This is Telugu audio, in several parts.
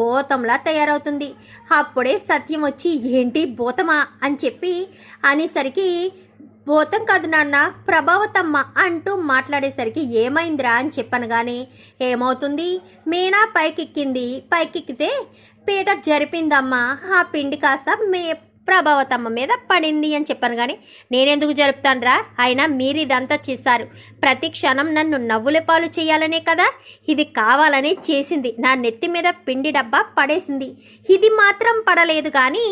భూతంలా తయారవుతుంది. అప్పుడే సత్యం వచ్చి ఏంటి భూతమా? అని చెప్పి అనేసరికి భూతం కాదు నాన్న ప్రభావతమ్మ అంటూ మాట్లాడేసరికి ఏమైందిరా? అని చెప్పాను కానీ ఏమవుతుంది? మీనా పైకెక్కింది. పైకెక్కితే పీట జరిపిందమ్మా. ఆ పిండి కాస్త మే ప్రభావతమ్మ మీద పడింది అని చెప్పాను కానీ నేనెందుకు జరుపుతానరా? అయినా మీరు ఇదంతా చేశారు. ప్రతి క్షణం నన్ను నవ్వుల పాలు చేయాలనే కదా? ఇది కావాలని చేసింది. నా నెత్తి మీద పిండి డబ్బా పడేసింది. ఇది మాత్రం పడలేదు కానీ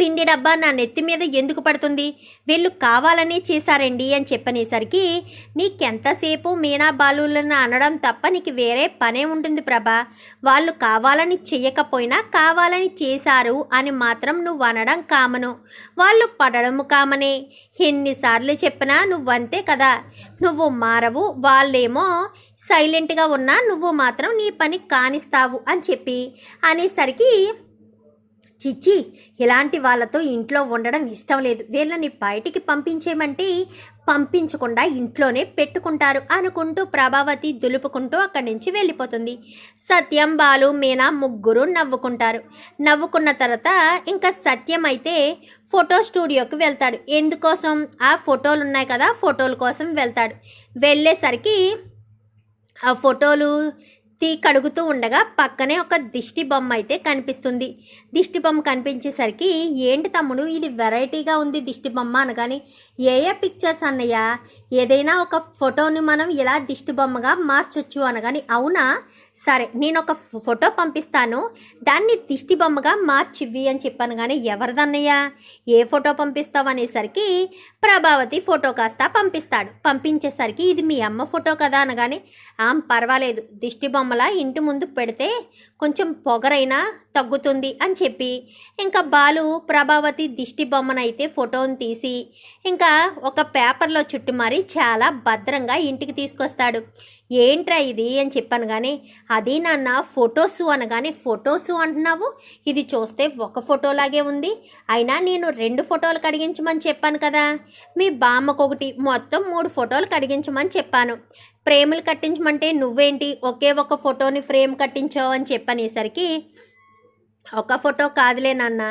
పిండి డబ్బా నా నెత్తి మీద ఎందుకు పడుతుంది? వీళ్ళు కావాలనే చేశారండి అని చెప్పనేసరికి నీకెంతసేపు మీనా బాలులను అనడం తప్ప నీకు వేరే పనే ఉంటుంది ప్రభా. వాళ్ళు కావాలని చెయ్యకపోయినా కావాలని చేశారు అని మాత్రం నువ్వు అనడం కామను. వాళ్ళు పడడం కామనే. ఎన్నిసార్లు చెప్పినా నువ్వంతే కదా. నువ్వు మారవు వాళ్ళేమో సైలెంట్గా ఉన్నా నువ్వు మాత్రం నీ పని కానిస్తావు అని చెప్పి అనేసరికి చిచ్చి ఇలాంటి వాళ్ళతో ఇంట్లో ఉండడం ఇష్టం లేదు. వీళ్ళని బయటికి పంపించేమంటే పంపించకుండా ఇంట్లోనే పెట్టుకుంటారు అనుకుంటూ ప్రభావతి దులుపుకుంటూ అక్కడి నుంచి వెళ్ళిపోతుంది. సత్యం బాలు మీనా ముగ్గురు నవ్వుకుంటారు. నవ్వుకున్న తర్వాత ఇంకా సత్యం అయితే ఫోటో స్టూడియోకి వెళ్తాడు. ఎందుకోసం? ఆ ఫోటోలు ఉన్నాయి కదా ఫోటోల కోసం వెళ్తాడు. వెళ్ళేసరికి ఆ ఫోటోలు తీ కడుగుతూ ఉండగా పక్కనే ఒక దిష్టి బొమ్మ అయితే కనిపిస్తుంది. దిష్టి బొమ్మ కనిపించేసరికి ఏంటి తమ్ముడు ఇది వెరైటీగా ఉంది దిష్టి బొమ్మ అనగాని ఏ ఏ పిక్చర్స్ అన్నయ్య? ఏదైనా ఒక ఫోటోని మనం ఇలా దిష్టి బొమ్మగా మార్చొచ్చు అనగాని అవునా? సరే నేను ఒక ఫోటో పంపిస్తాను. దాన్ని దిష్టి బొమ్మగా మార్చివ్వి అని చెప్పాను కానీ ఎవరిదన్నయ్య? ఏ ఫోటో పంపిస్తావు అనేసరికి ప్రభావతి ఫోటో కాస్త పంపిస్తాడు. పంపించేసరికి ఇది మీ అమ్మ ఫోటో కదా అనగానే పర్వాలేదు. దిష్టి బొమ్మ బొమ్మలా ఇంటి ముందు పెడితే కొంచెం పొగరైనా తగ్గుతుంది అని చెప్పి. ఇంకా బాలు ప్రభావతి దిష్టి బొమ్మనైతే ఫోటోను తీసి ఇంకా ఒక పేపర్లో చుట్టుమారి చాలా భద్రంగా ఇంటికి తీసుకొస్తాడు. ఏంట్రా ఇది అని చెప్పాను కానీ అది నాన్న ఫొటోసు అనగానే ఫొటోసు అంటున్నావు? ఇది చూస్తే ఒక ఫోటోలాగే ఉంది. అయినా నేను రెండు ఫోటోలు కడిగించమని చెప్పాను కదా. మీ బామ్మకు ఒకటి మొత్తం మూడు ఫోటోలు కడిగించమని చెప్పాను. ఫ్రేములు కట్టించమంటే నువ్వేంటి ఒకే ఒక ఫోటోని ఫ్రేమ్ కట్టించావు అని చెప్పనేసరికి ఒక ఫోటో కాదులే నాన్న.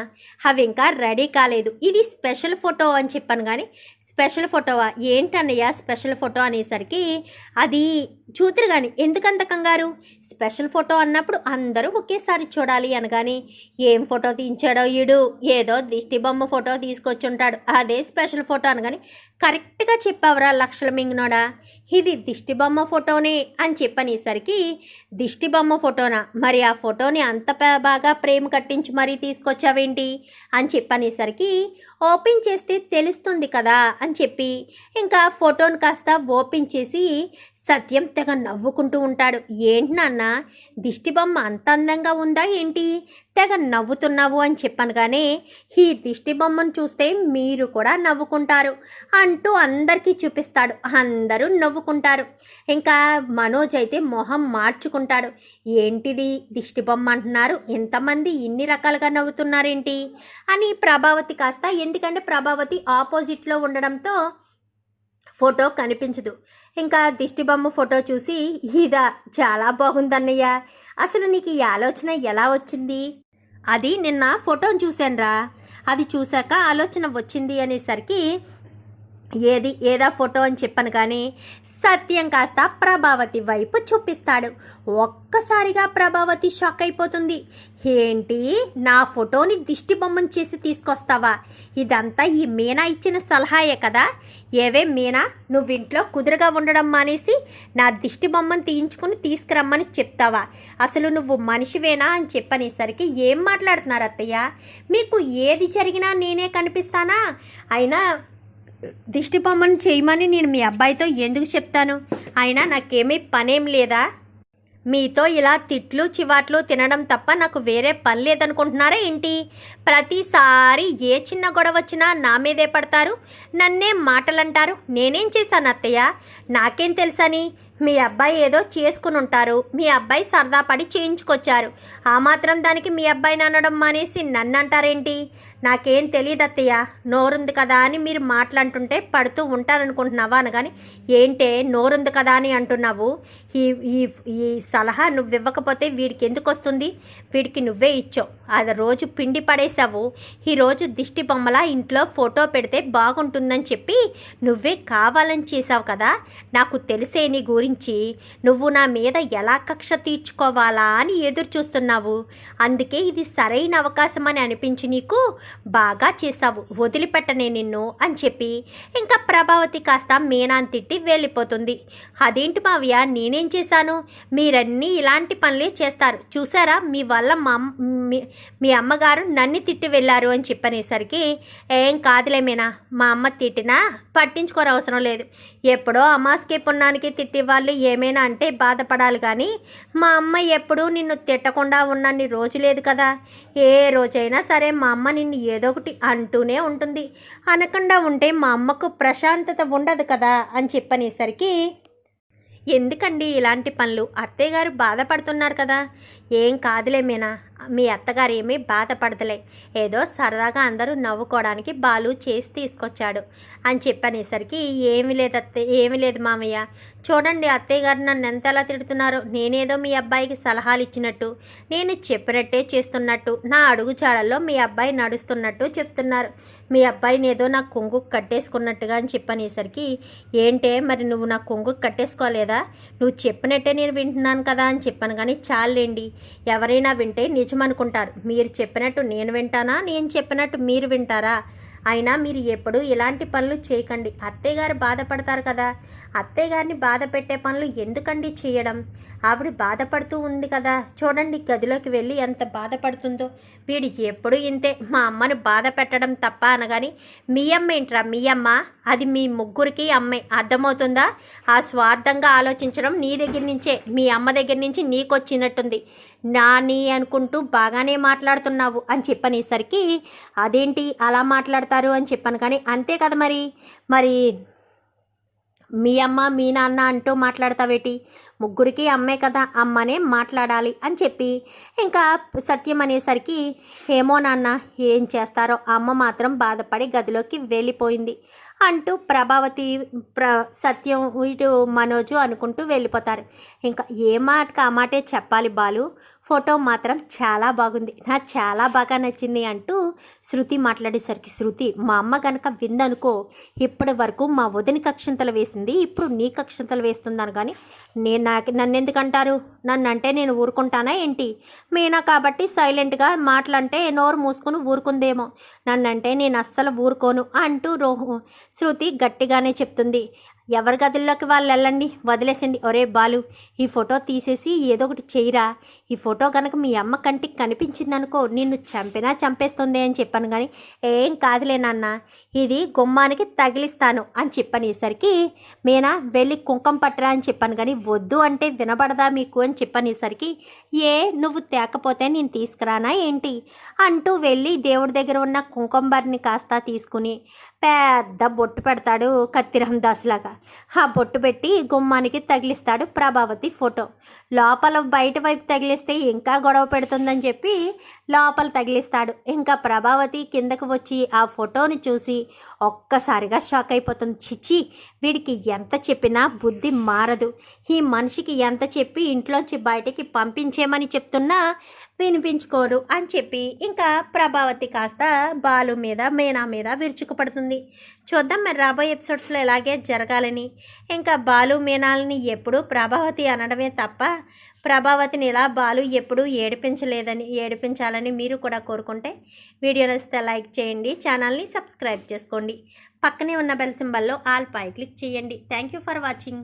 అవి ఇంకా రెడీ కాలేదు. ఇది స్పెషల్ ఫోటో అని చెప్పాను కానీ స్పెషల్ ఫోటోవా? ఏంటన్నయ్య స్పెషల్ ఫోటో అనేసరికి అది చూతురు కానీ ఎందుకంత కంగారు? స్పెషల్ ఫోటో అన్నప్పుడు అందరూ ఒకేసారి చూడాలి అనగాని ఏం ఫోటో తీయించాడో ఈడు? ఏదో దిష్టి బొమ్మ ఫోటో తీసుకొచ్చుంటాడు. అదే స్పెషల్ ఫోటో అనగాని కరెక్ట్గా చెప్పావరా లక్షల మింగినోడా? ఇది దిష్టి బొమ్మ ఫోటోనే అని చెప్పనేసరికి దిష్టి బొమ్మ ఫోటోనా? మరి ఆ ఫోటోని అంత బాగా ప్రేమ కట్టించి మరీ తీసుకొచ్చావేంటి? అని చెప్పనేసరికి ఓపెన్ చేస్తే తెలుస్తుంది కదా అని చెప్పి ఇంకా ఫోటోని కాస్త ఓపెన్ చేసి సత్యం తెగ నవ్వుకుంటూ ఉంటాడు. ఏంటి నాన్న దిష్టిబొమ్మ అంత అందంగా ఉందా ఏంటి? తెగ నవ్వుతున్నావు అని చెప్పాను కానీ ఈ దిష్టి బొమ్మను చూస్తే మీరు కూడా నవ్వుకుంటారు అంటూ అందరికీ చూపిస్తాడు. అందరూ నవ్వుకుంటారు. ఇంకా మనోజ్ అయితే మొహం మార్చుకుంటాడు. ఏంటిది దిష్టి బొమ్మ అంటున్నారు? ఎంతమంది ఇన్ని రకాలుగా నవ్వుతున్నారేంటి? అని ప్రభావతి కాస్త ఎందుకంటే ప్రభావతి ఆపోజిట్లో ఉండడంతో ఫోటో కనిపించదు. ఇంకా దిష్టి బొమ్మ ఫోటో చూసి ఇదా చాలా బాగుందన్నయ్య. అసలు నీకు ఈ ఆలోచన ఎలా వచ్చింది? అది నిన్న ఫోటోని చూశానురా. అది చూశాక ఆలోచన వచ్చింది అనేసరికి ఏది ఏదా ఫోటో అని చెప్పాను కానీ సత్యం కాస్త ప్రభావతి వైపు చూపిస్తాడు. ఒక్కసారిగా ప్రభావతి షాక్ అయిపోతుంది. ఏంటి? నా ఫోటోని దిష్టి బొమ్మను చేసి తీసుకొస్తావా? ఇదంతా ఈ మీనా ఇచ్చిన సలహాయే కదా? ఏవే మీనా నువ్వు ఇంట్లో కుదురుగా ఉండడం మానేసి నా దిష్టి బొమ్మను తీయించుకుని తీసుకురమ్మని చెప్తావా? అసలు నువ్వు మనిషివేనా అని చెప్పనేసరికి ఏం మాట్లాడుతున్నారు అత్తయ్య? మీకు ఏది జరిగినా నేనే కనిపిస్తానా? అయినా దిష్టి బొమ్మను చేయమని నేను మీ అబ్బాయితో ఎందుకు చెప్తాను? అయినా నాకేమీ పనేం లేదా? మీతో ఇలా తిట్లు చివాట్లు తినడం తప్ప నాకు వేరే పని లేదనుకుంటున్నారా ఏంటి? ప్రతిసారి ఏ చిన్న గొడవ వచ్చినా నా మీదే పడతారు. నన్నే మాటలంటారు. నేనేం చేశాను అత్తయ్య? నాకేం తెలుసని? మీ అబ్బాయి ఏదో చేసుకుని ఉంటారు. మీ అబ్బాయి సరదా పడి చేయించుకొచ్చారు. ఆ మాత్రం దానికి మీ అబ్బాయిని అనడం మానేసి నన్ను అంటారేంటి నాకేం తెలియదు అత్తయ్య. నోరుంది కదా అని మీరు మాట్లాడుతుంటే పడుతూ ఉంటాననుకుంటున్నావా అనగాని ఏంటే నోరుంది కదా అని అంటున్నావు? ఈ ఈ ఈ సలహా నువ్వు ఇవ్వకపోతే వీడికి ఎందుకు వస్తుంది వీడికి నువ్వే ఇచ్చావు. అది రోజు పిండి పడేసి పడేశావు ఈరోజు దిష్టి బొమ్మలా ఇంట్లో ఫోటో పెడితే బాగుంటుందని చెప్పి నువ్వే కావాలని చేశావు కదా? నాకు తెలిసే నీ గురించి. నువ్వు నా మీద ఎలా కక్ష తీర్చుకోవాలా అని ఎదురు చూస్తున్నావు అందుకే ఇది సరైన అవకాశం అని అనిపించి నీకు బాగా చేశావు వదిలిపెట్టనే నిన్ను అని చెప్పి. ఇంకా ప్రభావతి కాస్త మీనాన్ తిట్టి వెళ్ళిపోతుంది. అదేంటి మావయ్య? నేనేం చేశాను? మీరన్నీ ఇలాంటి పనులే చేస్తారు. చూసారా? మీ వల్ల మా మీ- మీ అమ్మగారు నన్ను తిట్టి వెళ్ళారు అని చెప్పనేసరికి ఏం కాదులే మీనా మా అమ్మ తిట్టినా పట్టించుకోరు అవసరం లేదు. ఎప్పుడో అమాస్కి పున్నానికి తిట్టి వాళ్ళు ఏమైనా అంటే బాధపడాలి కానీ మా అమ్మ ఎప్పుడూ నిన్ను తిట్టకుండా ఉన్నన్ని రోజు లేదు కదా. ఏ రోజైనా సరే మా అమ్మ నిన్ను ఏదో ఒకటి అంటూనే ఉంటుంది. అనకుండా ఉంటే మా అమ్మకు ప్రశాంతత ఉండదు కదా అని చెప్పనేసరికి ఎందుకండి ఇలాంటి పనులు? అత్తయ్య గారు బాధపడుతున్నారు కదా. ఏం కాదులే మీనా మీ అత్తగారు ఏమీ బాధపడతలే ఏదో సరదాగా అందరూ నవ్వుకోవడానికి బాలు చేసి తీసుకొచ్చాడు. అని చెప్పనేసరికి ఏమి లేదు అత్తే ఏమి లేదు మామయ్య. చూడండి అత్తయ్య గారు నన్ను ఎంతలా తిడుతున్నారో. నేనేదో మీ అబ్బాయికి సలహాలు ఇచ్చినట్టు నేను చెప్పినట్టే చేస్తున్నట్టు నా అడుగుచాడల్లో మీ అబ్బాయి నడుస్తున్నట్టు చెప్తున్నారు. మీ అబ్బాయిని ఏదో నా కొంగు కట్టేసుకున్నట్టుగా అని చెప్పనేసరికి ఏంటే మరి నువ్వు నా కొంగు కట్టేసుకోలేదా? నువ్వు చెప్పినట్టే నేను వింటున్నాను కదా అని చెప్పాను కానీ చాలండి. ఎవరైనా వింటే నిజం అనుకుంటారు మీరు చెప్పినట్టు నేను వింటానా? నేను చెప్పినట్టు మీరు వింటారా? అయినా మీరు ఎప్పుడు ఇలాంటి పనులు చేయకండి. అత్తయ్యగారు బాధపడతారు కదా. అత్తయ్యగారిని బాధ పెట్టే పనులు ఎందుకండి చేయడం? ఆవిడ బాధపడుతూ ఉంది కదా. చూడండి గదిలోకి వెళ్ళి ఎంత బాధపడుతుందో. వీడు ఎప్పుడు ఇంతే. మా అమ్మని బాధ పెట్టడం తప్ప అనగాని మీ అమ్మ ఏంట్రా? మీ అమ్మ? అది మీ ముగ్గురికి అమ్మే. అర్థమవుతుందా? ఆ స్వార్థంగా ఆలోచించడం నీ దగ్గర నుంచే. మీ అమ్మ దగ్గర నుంచి నీకు వచ్చినట్టుంది నాని అనుకుంటూ బాగానే మాట్లాడుతున్నావు అని చెప్పనేసరికి అదేంటి? అలా మాట్లాడతారు? అని చెప్పాను. కానీ అంతే కదా మరి? మరి మీ అమ్మ మీ నాన్న అంటూ మాట్లాడతావేటి? ముగ్గురికి అమ్మే కదా అమ్మనే మాట్లాడాలి అని చెప్పి ఇంకా సత్యం అనేసరికి ఏమో నాన్న ఏం చేస్తారో అమ్మ మాత్రం బాధపడి గదిలోకి వెళ్ళిపోయింది అంటూ ప్రభావతి ప్ర సత్యం ఇటు మనోజు అనుకుంటూ వెళ్ళిపోతారు. ఇంకా ఏ మాటకు ఆ మాటే చెప్పాలి బాలు? ఫోటో మాత్రం చాలా బాగుంది. నాకు చాలా బాగా నచ్చింది అంటూ శృతి మాట్లాడేసరికి శృతి మా అమ్మ కనుక విందనుకో ఇప్పటి వరకు మా వదిన కక్షంతలు వేసింది ఇప్పుడు నీ కక్షంతలు వేస్తున్నాను కానీ నేను నాకు నన్ను ఎందుకు అంటారు నన్ను అంటే నేను ఊరుకుంటానా ఏంటి? మీనా కాబట్టి సైలెంట్గా మాటలంటే నోరు మూసుకుని ఊరుకుందేమో. నన్నంటే నేను అస్సలు ఊరుకోను అంటూ రోహు శృతి గట్టిగానే చెప్తుంది. ఎవరి గదుల్లోకి వాళ్ళు వెళ్ళండి? వదిలేసండి ఒరే బాలు ఈ ఫోటో తీసేసి ఏదో ఒకటి చేయరా ఈ ఫోటో కనుక మీ అమ్మ కంటికి కనిపించిందనుకో నిన్ను చంపినా చంపేస్తుంది అని చెప్పాను కానీ ఏం కాదులే నాన్న. ఇది గుమ్మానికి తగిలిస్తాను అని చెప్పనేసరికి మీనా వెళ్ళి కుంకం పట్టరా అని చెప్పాను కానీ వద్దు అంటే వినబడదా మీకు అని చెప్పనేసరికి ఏ నువ్వు తేకపోతే నేను తీసుకురానా ఏంటి? అంటూ వెళ్ళి దేవుడి దగ్గర ఉన్న కుంకుంబర్ని కాస్త తీసుకుని పెద్ద బొట్టు పెడతాడు కత్తిరం దాసులాగా ఆ బొట్టు పెట్టి గుమ్మానికి తగిలిస్తాడు ప్రభావతి ఫోటో. లోపల బయట వైపు తగిలిస్తే ఇంకా గొడవ పెడుతుందని చెప్పి లోపల తగిలిస్తాడు. ఇంకా ప్రభావతి కిందకు వచ్చి ఆ ఫోటోని చూసి ఒక్కసారిగా షాక్ అయిపోతుంది. చిచ్చి వీడికి ఎంత చెప్పినా బుద్ధి మారదు. ఈ మనిషికి ఎంత చెప్పి ఇంట్లోంచి బయటికి పంపించేమని చెప్తున్నా వినిపించుకోరు అని చెప్పి ఇంకా ప్రభావతి కాస్త బాలు మీద మీనా మీద విరుచుకుపడుతుంది. చూద్దాం మరి రాబోయే ఎపిసోడ్స్లో ఎలాగే జరగాలని. ఇంకా బాలు మీనాలని ఎప్పుడూ ప్రభావతి అనడమే తప్ప ప్రభావతిని ఇలా బాలు ఎప్పుడూ ఏడిపించలేదని ఏడిపించాలని మీరు కూడా కోరుకుంటే వీడియో నచ్చితే లైక్ చేయండి ఛానల్ని సబ్స్క్రైబ్ చేసుకోండి. పక్కనే ఉన్న బెల్ సింబల్లో ఆల్ పై క్లిక్ చేయండి. Thank you for watching.